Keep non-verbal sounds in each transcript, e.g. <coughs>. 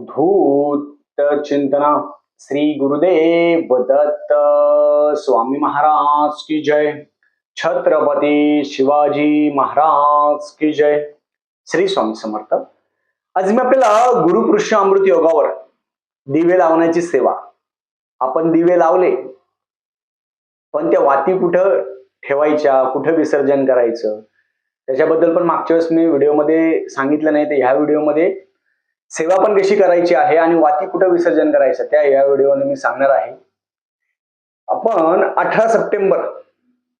अवधूत चिंतना श्री गुरुदेव दत्त स्वामी महाराज की जय। छत्रपती शिवाजी महाराज की जय। श्री स्वामी समर्थ। आज मी आपल्याला गुरुपुरुष अमृत योगावर दिवे लावण्याची सेवा आपण दिवे लावले पण त्या वाती कुठं ठेवायच्या कुठं विसर्जन करायचं त्याच्याबद्दल पण मागच्या वेळेस मी व्हिडिओमध्ये सांगितलं नाही तर ह्या व्हिडिओमध्ये सेवा पण कशी करायची आहे आणि वाती कुठं विसर्जन करायचं त्या या व्हिडिओने मी सांगणार आहे. आपण अठरा सप्टेंबर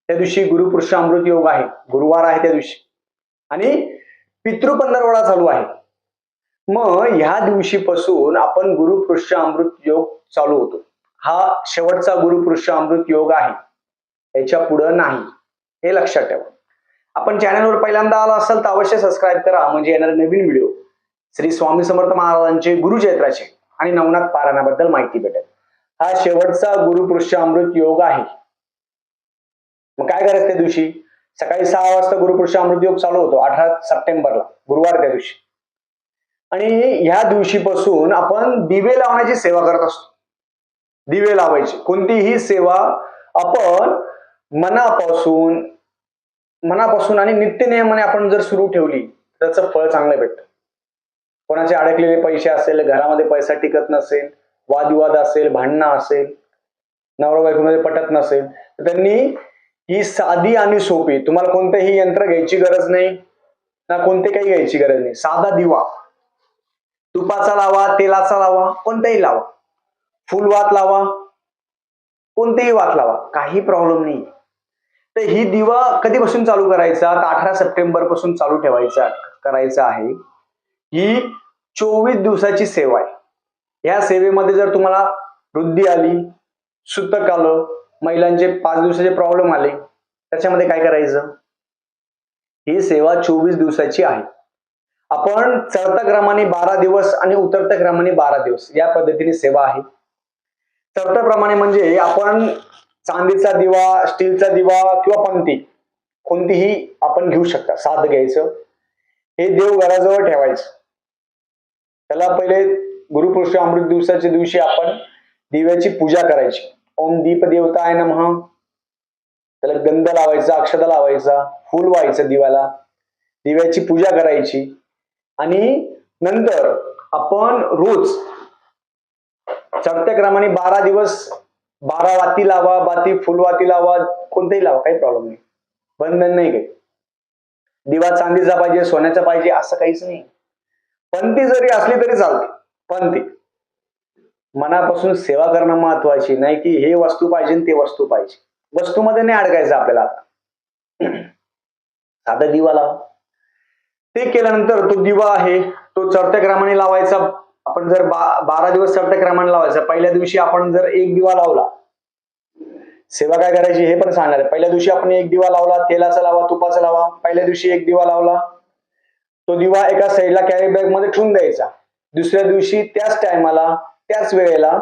त्या दिवशी गुरुपुरुष अमृत योग आहे. गुरुवार आहे त्या दिवशी. आणि पितृ पंधरवडा चालू आहे. मग ह्या दिवशीपासून आपण गुरुपुरुष अमृत योग चालू होतो. हा शेवटचा गुरुपुरुष अमृत योग आहे. याच्या पुढं नाही. हे लक्षात ठेवा. आपण चॅनलवर पहिल्यांदा आला असाल तर अवश्य सबस्क्राईब करा. म्हणजे येणारे नवीन व्हिडिओ श्री स्वामी समर्थ महाराजांचे गुरुचैत्राचे आणि नवनाथ पारायणाबद्दल माहिती भेटेल. हा शेवटचा गुरुपुरुष अमृत योग आहे. मग काय करायचं त्या दिवशी? सकाळी सहा वाजता गुरुपुरुष अमृत योग चालू होतो अठरा सप्टेंबरला गुरुवार त्या दिवशी. आणि ह्या दिवशीपासून आपण दिवे लावण्याची सेवा करत असतो. दिवे लावायची. कोणतीही सेवा आपण मनापासून मनापासून आणि नित्यनियमाने आपण जर सुरू ठेवली त्याचं फळ चांगलं भेटतं. कोणाचे अडकलेले पैसे असेल घरामध्ये पैसा टिकत नसेल वादविवाद असेल भांडणं असेल नवरा बायकोमध्ये पटत नसेल तर त्यांनी ही साधी आणि सोपी तुम्हाला कोणतंही यंत्र घ्यायची गरज नाही ना कोणते काही घ्यायची गरज नाही. साधा दिवा. तुपाचा लावा तेलाचा लावा कोणताही लावा. फुलवात लावा कोणतेही वात लावा काही प्रॉब्लेम नाही. तर ही दिवा कधीपासून चालू करायचा? तर अठरा सप्टेंबरपासून चालू ठेवायचा करायचा आहे. ही चोवीस दिवसाची सेवा आहे. या सेवेमध्ये जर तुम्हाला वृद्धी आली सुतक आलं महिलांचे पाच दिवसाचे प्रॉब्लेम आले त्याच्यामध्ये काय करायचं? ही सेवा चोवीस दिवसाची आहे. आपण चढत्या क्रमाने बारा दिवस आणि उतरत्या क्रमाने बारा दिवस या पद्धतीने सेवा आहे. चढत्या प्रमाणे म्हणजे आपण चांदीचा दिवा स्टीलचा दिवा किंवा पंक्ती कोणतीही आपण घेऊ शकता. साध घ्यायचं. हे देव घराजवळ ठेवायचं. त्याला पहिले गुरुपुरुष अमृत दिवसाच्या दिवशी आपण दिव्याची पूजा करायची. ओम दीप देवता आहे नमः. त्याला गंध लावायचा अक्षता लावायचा फुल व्हायचं दिव्याला. दिव्याची पूजा करायची. आणि नंतर आपण रोज चढत्या क्रमाने बारा दिवस बारा वाती लावा बाती फुलवाती लावा कोणतेही लावा काही प्रॉब्लेम नाही. बंधन नाही काही. दिवा चांदीचा पाहिजे सोन्याचा पाहिजे असं काहीच नाही. पंथी जरी असली तरी चालते. पंथी मनापासून सेवा करणं महत्वाची नाही की हे वस्तू पाहिजे ते वस्तू पाहिजे. वस्तूमध्ये नाही अडकायचं आपल्याला आता. साधा दिवा लावा. ते केल्यानंतर तो दिवा आहे तो चढत्या क्रमाने लावायचा. आपण जर बा बारा दिवस चढत्या क्रमाने लावायचा पहिल्या दिवशी आपण जर एक दिवा लावला सेवा काय करायची हे पण सांगणार आहे. पहिल्या दिवशी आपण एक दिवा लावला तेलाचा लावा तुपाचा लावा पहिल्या दिवशी एक दिवा लावला तो दिवा एका साईडला कॅरी बॅगमध्ये ठेवून द्यायचा. दुसऱ्या दिवशी त्याच टायमाला त्याच वेळेला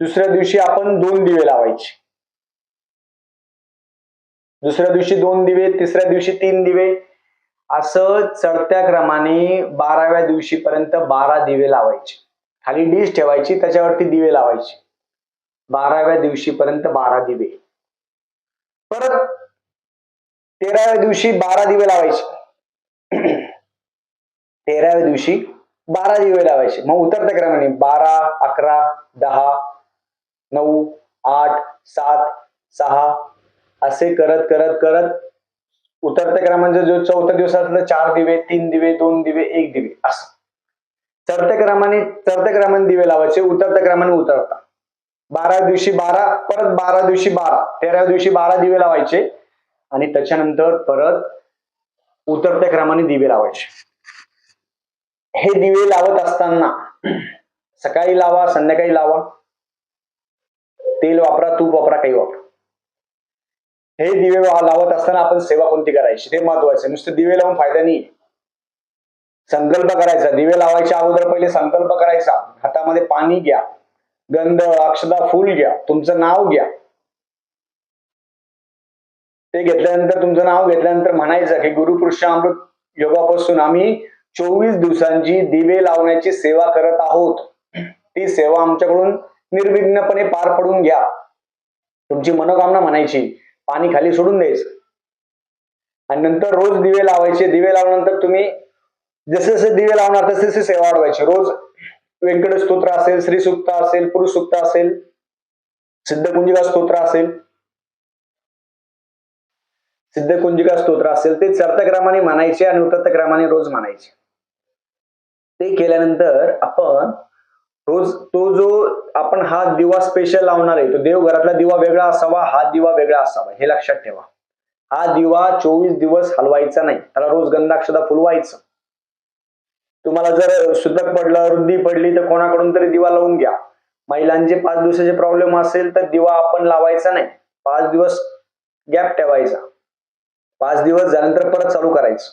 दुसऱ्या दिवशी आपण दोन दिवे लावायचे. दुसऱ्या दिवशी दोन दिवे तिसऱ्या दिवशी तीन दिवे. असं चढत्या क्रमाने बाराव्या दिवशीपर्यंत बारा दिवे लावायचे. खाली डिश ठेवायची त्याच्यावरती दिवे लावायचे. बाराव्या दिवशीपर्यंत बारा दिवे. परत तेराव्या दिवशी बारा दिवे लावायचे. तेराव्या दिवशी बारा दिवे लावायचे. मग उतरत्या क्रमाने बारा अकरा दहा नऊ आठ सात सहा असे करत करत करत उतरत्या क्रमांचा जो चौथ्या दिवसातलं चार दिवे तीन दिवे दोन दिवे एक दिवे असं. चढत्या क्रमाने चढत्या क्रमाने दिवे लावायचे उतरत्या क्रमाने उतरता. बारा दिवशी बारा परत बारा दिवशी बारा. तेराव्या दिवशी बारा दिवे लावायचे आणि त्याच्यानंतर परत उतरत्या क्रमाने दिवे लावायचे. हे दिवे लावत असताना सकाळी लावा संध्याकाळी लावा. तेल वापरा तूप वापरा काही वापरा. हे दिवे लावत असताना आपण सेवा कोणती करायची? ते महत्वाचं आहे. नुसते दिवे लावून फायदा नाही. संकल्प करायचा. दिवे लावायच्या अगोदर पहिले संकल्प करायचा. हातामध्ये पाणी घ्या. गंध अक्षदा फुल घ्या. तुमचं नाव घ्या. ते घेतल्यानंतर तुमचं नाव घेतल्यानंतर म्हणायचं की गुरुपुरुष अमृत योगापासून आम्ही चोवीस दिवसांची दिवे लावण्याची सेवा करत आहोत. ती सेवा आमच्याकडून निर्विघ्नपणे पार पडून घ्या. तुमची मनोकामना म्हणायची पाणी खाली सोडून द्यायचं. आणि नंतर रोज दिवे लावायचे. दिवे लावल्यानंतर तुम्ही जसे जसे दिवे लावणार तसे तसे सेवा वाढवायची. रोज व्यंकट स्तोत्र असेल श्री सुक्त असेल पुरुष सुक्त असेल सिद्धकुंजिका स्तोत्र असेल सिद्धकुंजिका स्तोत्र असेल ते चर्तक्रमाने म्हणायचे आणि उतरतक्रमाने रोज म्हणायचे. ते केल्यानंतर आपण रोज तो जो आपण हा दिवा स्पेशल लावणार आहे तो देवघरातला दिवा वेगळा असावा हा दिवा वेगळा असावा हे लक्षात ठेवा. हा दिवा चोवीस दिवस हलवायचा नाही त्याला रोज गंधाक्षदा फुलवायचं. तुम्हाला जर सुतक पडलं रुद्धी पडली तर कोणाकडून तरी दिवा लावून घ्या. महिलांचे पाच दिवसाचे प्रॉब्लेम असेल तर दिवा आपण लावायचा नाही. पाच दिवस गॅप ठेवायचा. पाच दिवस झाल्यानंतर परत चालू करायचं.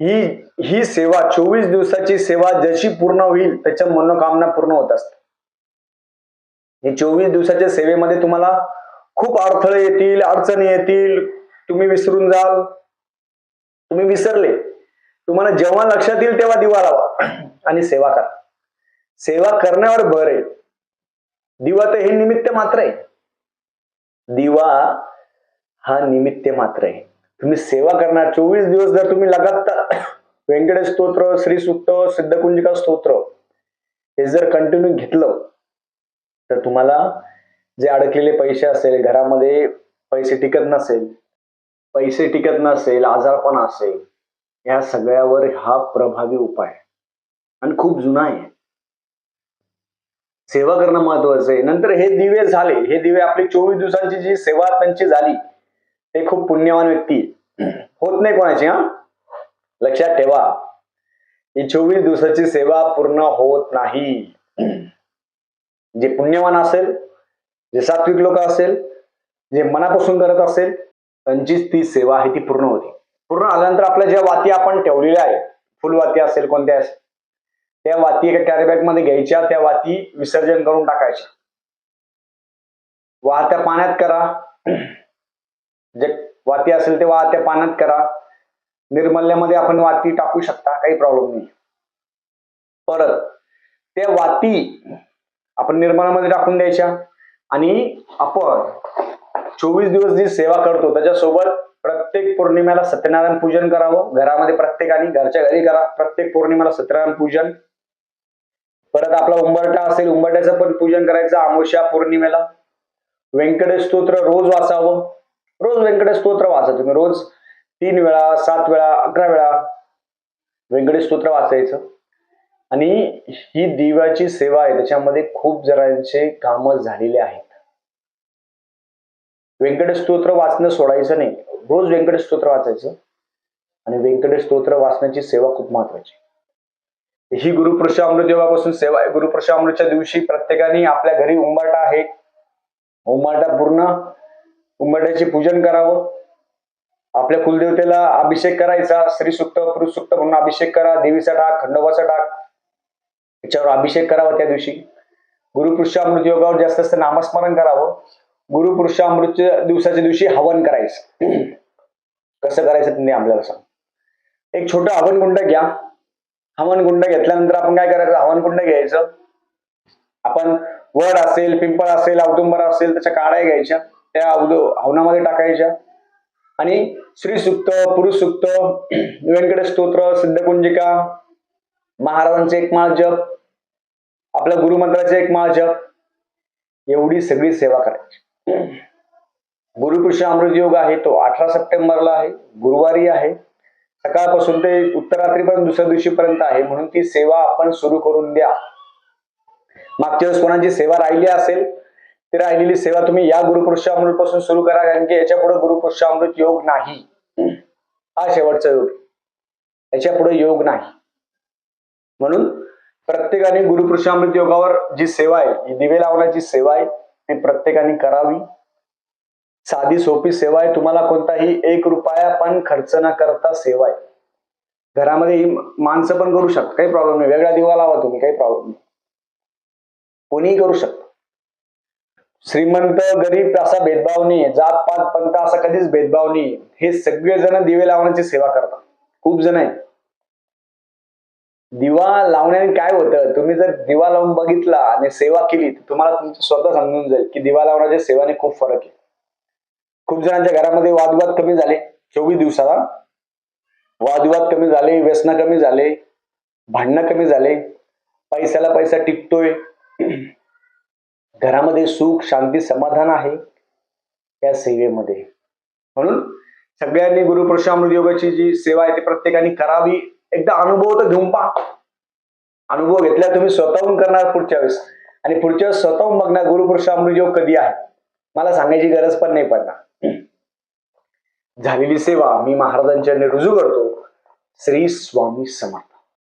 ही ही सेवा चोवीस दिवसाची सेवा जशी पूर्ण होईल त्याच्या मनोकामना पूर्ण होत असते ही चोवीस दिवसाच्या सेवेमध्ये तुम्हाला खूप अडथळे येतील अडचणी येतील तुम्ही विसरून जाल. तुम्ही विसरले. तुम्हाला जेव्हा लक्षात येईल तेव्हा दिवा लावा आणि सेवा करा. सेवा करण्यावर भर आहे. दिवा तर हे निमित्त मात्र आहे. दिवा हा निमित्त मात्र आहे. तुम्ही सेवा करणार. चोवीस दिवस जर तुम्ही लगातार <coughs> व्यंकटेश स्तोत्र श्री सुक्त सिद्धकुंजिका स्तोत्र हे जर कंटिन्यू घेतलं तर तुम्हाला जे अडकलेले पैसे असेल घरामध्ये पैसे टिकत नसेल पैसे टिकत नसेल आजारपण असेल या सगळ्यावर हा प्रभावी उपाय आणि खूप जुना आहे. सेवा करणं महत्वाचं आहे. नंतर हे दिवे झाले. हे दिवे आपली चोवीस दिवसांची जी सेवा त्यांची झाली ते खूप पुण्यवान व्यक्ती आहे. होत नाही कोणाची हा? लक्षात ठेवा. ही चोवीस दिवसाची सेवा पूर्ण होत नाही. जे पुण्यवान असेल जे सात्विक लोक असेल जे मनापासून करत असेल त्यांचीच ती सेवा आहे ती पूर्ण होती. पूर्ण आल्यानंतर आपल्या ज्या वाती आपण ठेवलेल्या आहे फुलवाती असेल कोणत्या असेल त्या वाती एका कॅरीबॅगमध्ये घ्यायच्या त्या वाती विसर्जन करून टाकायच्या. वाहत्या पाण्यात करा. जे वाती असेल ते वाहत्या पाण्यात करा. निर्मल्यामध्ये आपण वाती टाकू शकता काही प्रॉब्लेम नाही. परत त्या वाती आपण निर्मलामध्ये टाकून द्यायच्या. आणि आपण चोवीस दिवस जी सेवा करतो त्याच्यासोबत प्रत्येक पौर्णिमेला सत्यनारायण पूजन करावं. घरामध्ये प्रत्येकाने घरच्या घरी करा. प्रत्येक पौर्णिमेला सत्यनारायण पूजन. परत आपला उंबरटा असेल उंबरट्याचं पण पूजन करायचं अमावस्या पौर्णिमेला. व्यंकटेश स्तोत्र रोज वाचावं. रोज व्यंकटेश स्तोत्र वाचा तुम्ही. रोज तीन वेळा सात वेळा अकरा वेळा व्यंकटेश स्तोत्र वाचायचं. आणि ही दिव्याची सेवा आहे त्याच्यामध्ये खूप जणांचे काम झालेले आहेत. व्यंकटेश स्तोत्र वाचणं सोडायचं नाही. रोज व्यंकटेश स्तोत्र वाचायचं. आणि व्यंकटेश स्तोत्र वाचण्याची सेवा खूप महत्वाची ही गुरुपुरुषामृत योगापासून सेवा आहे. गुरुपुरुषामृतच्या दिवशी प्रत्येकाने आपल्या घरी उंबाटा आहे. उंबाटा पूर्ण उंबाट्याचे पूजन करावं. आपल्या कुलदेवतेला अभिषेक करायचा श्री सुक्त पुरुष सुक्त म्हणून अभिषेक करा देवीचा टाक खंडोबाचा टाक याच्यावर अभिषेक करावा त्या दिवशी. गुरुपुरुषामृत योगावर जास्त जास्त नामस्मरण करावं. गुरुपुरुषामृत दिवसाच्या दिवशी हवन करायचं. कसं करायचं तुम्ही आपल्याला सांग. एक छोटं हवन कुंड घ्या. हवन कुंड घेतल्यानंतर आपण काय करायचं? हवन कुंड घ्यायचं. आपण वड असेल पिंपळ असेल औदुंबर असेल त्याच्या काड्या घ्यायच्या. त्या हवनामध्ये टाकायच्या. आणि श्री सुक्त पुरुष सुक्त व्यंकट स्तोत्र सिद्धकुंजिका महाराजांचे एक माळ जप आपल्या गुरुमंत्राचे एक माळ जप एवढी सगळी सेवा करायची. गुरुकृष्ण अमृत योग आहे तो. अठरा सप्टेंबरला आहे. गुरुवारी आहे. सकाळपासून ते उत्तरात्रीपर्यंत दुसऱ्या दिवशीपर्यंत आहे. म्हणून ती सेवा आपण सुरू करून द्या. मागच्या वेळेस कोणाची सेवा राहिली असेल ती राहिलेली सेवा तुम्ही या गुरुपुरुषामृत पासून सुरू करा कारण की याच्यापुढे गुरुपुरुषामृत योग नाही. हा शेवटचा योग. याच्यापुढे योग नाही. म्हणून प्रत्येकाने गुरुपुरुषामृत योगावर जी सेवा आहे ही दिवे लावण्याची सेवा आहे ती प्रत्येकाने करावी. साधी सोपी सेवा आहे तुम्हाला कोणताही एक रुपया पण खर्च न करता सेवा आहे. घरामध्ये ही माणसं पण करू शकतात काही प्रॉब्लेम नाही. वेगळा दिवा लावा तुम्ही काही प्रॉब्लेम नाही. कोणीही करू शकता. श्रीमंत गरीब असा भेदभाव नाही जात पात पंत असा कधीच भेदभाव नाही. हे सगळेजण दिवे लावण्याची सेवा करतात. खूप जण आहेत दिवा लावण्याने काय होतं? तुम्ही जर दिवा लावून बघितला आणि सेवा केली तर तुम्हाला तुमचं स्वतः समजून जाईल की दिवा लावण्याच्या सेवाने खूप फरक आहे. खूप जणांच्या घरामध्ये वादविवाद कमी झाले. चोवीस दिवसाला वादविवाद कमी झाले व्यसन कमी झाले भांडणं कमी झाले. पैशाला पैसा टिकतोय. घरामध्ये सुख शांती समाधान आहे या सेवेमध्ये. म्हणून सगळ्यांनी गुरु परशुरामृत योगाची जी सेवा आहे ती प्रत्येकाने करावी. एकदा अनुभव तर घेऊन पहा. अनुभव घेतला तुम्ही स्वतःहून करणार पुढच्या वेळेस. आणि पुढच्या वेळेस स्वतःहून बघणार गुरु परशुरामृत योग कधी आहे. मला सांगायची गरज पण नाही पडणार. झालेली सेवा मी महाराजांच्या रुजू करतो. श्री स्वामी समर्थ.